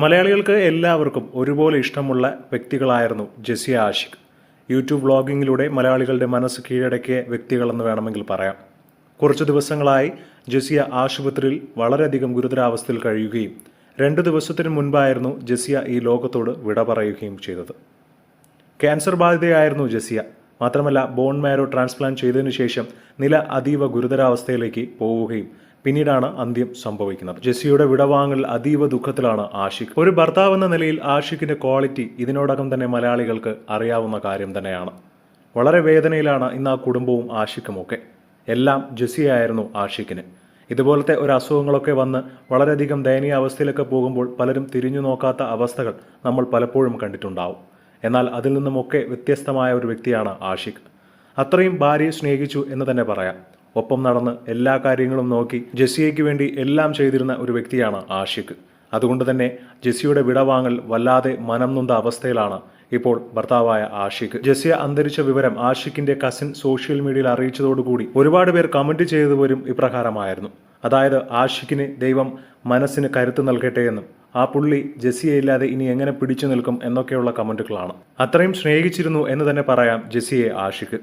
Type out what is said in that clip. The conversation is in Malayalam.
മലയാളികൾക്ക് എല്ലാവർക്കും ഒരുപോലെ ഇഷ്ടമുള്ള വ്യക്തികളായിരുന്നു ജെസിയ ആഷിഖ്. യൂട്യൂബ് വ്ളോഗിങ്ങിലൂടെ മലയാളികളുടെ മനസ്സ് കീഴടക്കിയ വ്യക്തികളെന്ന് വേണമെങ്കിൽ പറയാം. കുറച്ച് ദിവസങ്ങളായി ജെസിയ ആശുപത്രിയിൽ വളരെയധികം ഗുരുതരാവസ്ഥയിൽ കഴിയുകയും രണ്ട് ദിവസത്തിന് മുൻപായിരുന്നു ജെസിയ ഈ ലോകത്തോട് വിട പറയുകയും ചെയ്തത്. ക്യാൻസർ ബാധിതയായിരുന്നു ജെസിയ മാത്രമല്ല ബോൺ മാരോ ട്രാൻസ്പ്ലാന്റ് ചെയ്തതിനു ശേഷം നില അതീവ ഗുരുതരാവസ്ഥയിലേക്ക് പോവുകയും പിന്നീടാണ് അന്ത്യം സംഭവിക്കുന്നത്. ജെസ്സിയുടെ വിടവാങ്ങൽ അതീവ ദുഃഖത്തിലാണ് ആഷിഖ്. ഒരു ഭർത്താവ് എന്ന നിലയിൽ ആഷിഖിന്റെ ക്വാളിറ്റി ഇതിനോടകം തന്നെ മലയാളികൾക്ക് അറിയാവുന്ന കാര്യം തന്നെയാണ്. വളരെ വേദനയിലാണ് ഇന്ന് ആ കുടുംബവും ആഷിഖുമൊക്കെ. എല്ലാം ജെസ്സിയായിരുന്നു ആഷിഖിന്. ഇതുപോലത്തെ ഒരു അസുഖങ്ങളൊക്കെ വന്ന് വളരെയധികം ദയനീയ അവസ്ഥയിലൊക്കെ പോകുമ്പോൾ പലരും തിരിഞ്ഞു നോക്കാത്ത അവസ്ഥകൾ നമ്മൾ പലപ്പോഴും കണ്ടിട്ടുണ്ടാവും. എന്നാൽ അതിൽ നിന്നുമൊക്കെ വ്യത്യസ്തമായ ഒരു വ്യക്തിയാണ് ആഷിഖ്. അത്രയും ഭാര്യയെ സ്നേഹിച്ചു എന്ന് തന്നെ പറയാം. ഒപ്പം നടന്ന് എല്ലാ കാര്യങ്ങളും നോക്കി ജെസ്സിയയ്ക്ക് വേണ്ടി എല്ലാം ചെയ്തിരുന്ന ഒരു വ്യക്തിയാണ് ആഷിഖ്. അതുകൊണ്ട് തന്നെ ജെസ്സിയുടെ വിടവാങ്ങൽ വല്ലാതെ മനം നൊന്ത അവസ്ഥയിലാണ് ഇപ്പോൾ ഭർത്താവായ ആഷിഖ്. ജെസ്സിയ അന്തരിച്ച വിവരം ആഷിഖിന്റെ കസിൻ സോഷ്യൽ മീഡിയയിൽ അറിയിച്ചതോടുകൂടി ഒരുപാട് പേർ കമന്റ് ചെയ്തവരും ഇപ്രകാരമായിരുന്നു. അതായത് ആഷിഖിന് ദൈവം മനസ്സിന് കരുത്ത് നൽകട്ടെ എന്നും ആ പുള്ളി ജെസ്സിയെ ഇല്ലാതെ ഇനി എങ്ങനെ പിടിച്ചു നിൽക്കും എന്നൊക്കെയുള്ള കമന്റുകളാണ്. അത്രയും സ്നേഹിച്ചിരുന്നു എന്ന് തന്നെ പറയാം ജെസ്സിയെ ആഷിഖ്.